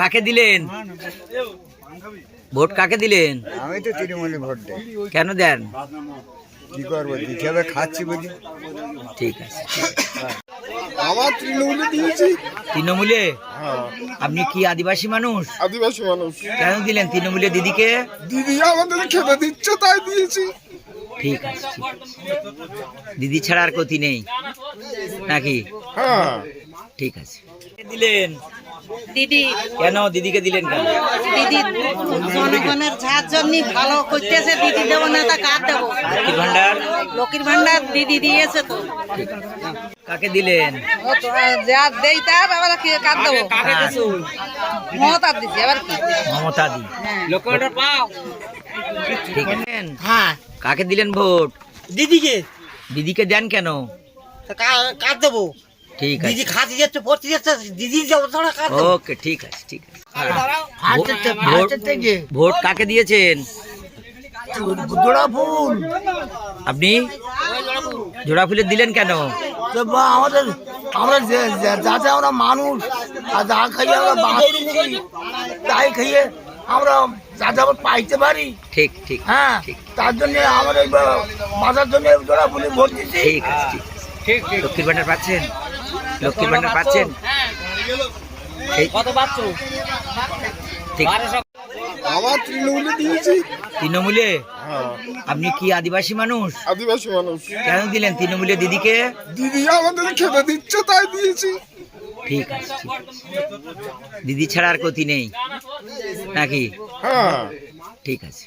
কাকে দিলেন? ভোট কাকে দিলেন? আমি তো তৃণমূলে ভোট দেয় কেন দেন? কি করব? দিতে হবে খাচ্ছি বলি ঠিক আছে। আমার তৃণমূলে দিয়েছি। তৃণমূলে? হ্যাঁ। আপনি কি আদিবাসী মানুষ? আদিবাসী মানুষ। কেন দিলেন তৃণমূলে দিদিকে? দিদি আমাদের খেতে দিচ্ছে তাই দিয়েছি। ঠিক আছে দিদি ছাড়া আর গতি নেই। নাকি? হ্যাঁ। ঠিক আছে। দিলেন? দিদি। কেন দিদিকে দিলেন কেন? দিদি জনগণের সাহায্য ভালো করতেছে দিদি দেবো না তা কার দেবো? লক্ষ্মীর ভান্ডার? লক্ষ্মীর ভান্ডার দিদি দিয়েছে তো। কাকে দিলেন? আহ, যা দেই তার আবার কি কার দেবো? মমতার দিচ্ছি আবার কি? মমতা দি লোকটা পাও। ঠিক আছে। হ্যাঁ। কাকে দিলেন ভোট? দিদিকে। দিদিকে দেন কেন? কার দেবো? ঠিক আছে। দিদি খাতে যাচ্ছে পড়তে যাচ্ছে দিদি যাব তোরা ওকে ঠিক আছে ঠিক আছে। ভোট- ভোট কাকে দিয়েছেন? জোড়া ফুল। আপনি? জোড়া ফুলে দিলেন কেন? আমাদের আমরা যে- যে- যাতে আমরা মানুষ আর যা খাইয়ে আমরা বাঁচছি তাই খাইয়ে আমরা যাতে আমরা পাইতে পারি। ঠিক ঠিক হ্যাঁ ঠিক। তার জন্য আমরা এই বাঁচার জন্য জোড়া ফুলে ভোট দিচ্ছি ঠিক আছে ঠিক লক্ষ্মীর পাচ্ছেন? লক্ষ্মীর ভান্ডার পাচ্ছেন? কত পাচ্ছ ঠিক। আমার তৃণমূলে দিয়েছি। তৃণমূলে? হ্যাঁ। আপনি কি আদিবাসী মানুষ? আদিবাসী মানুষ। কেন দিলেন তৃণমূলে দিদিকে? দিদি আমাদের খেতে দিচ্ছে তাই দিয়েছি। ঠিক আছে দিদি ছাড়া আর গতি নেই নাকি? হ্যাঁ। ঠিক আছে।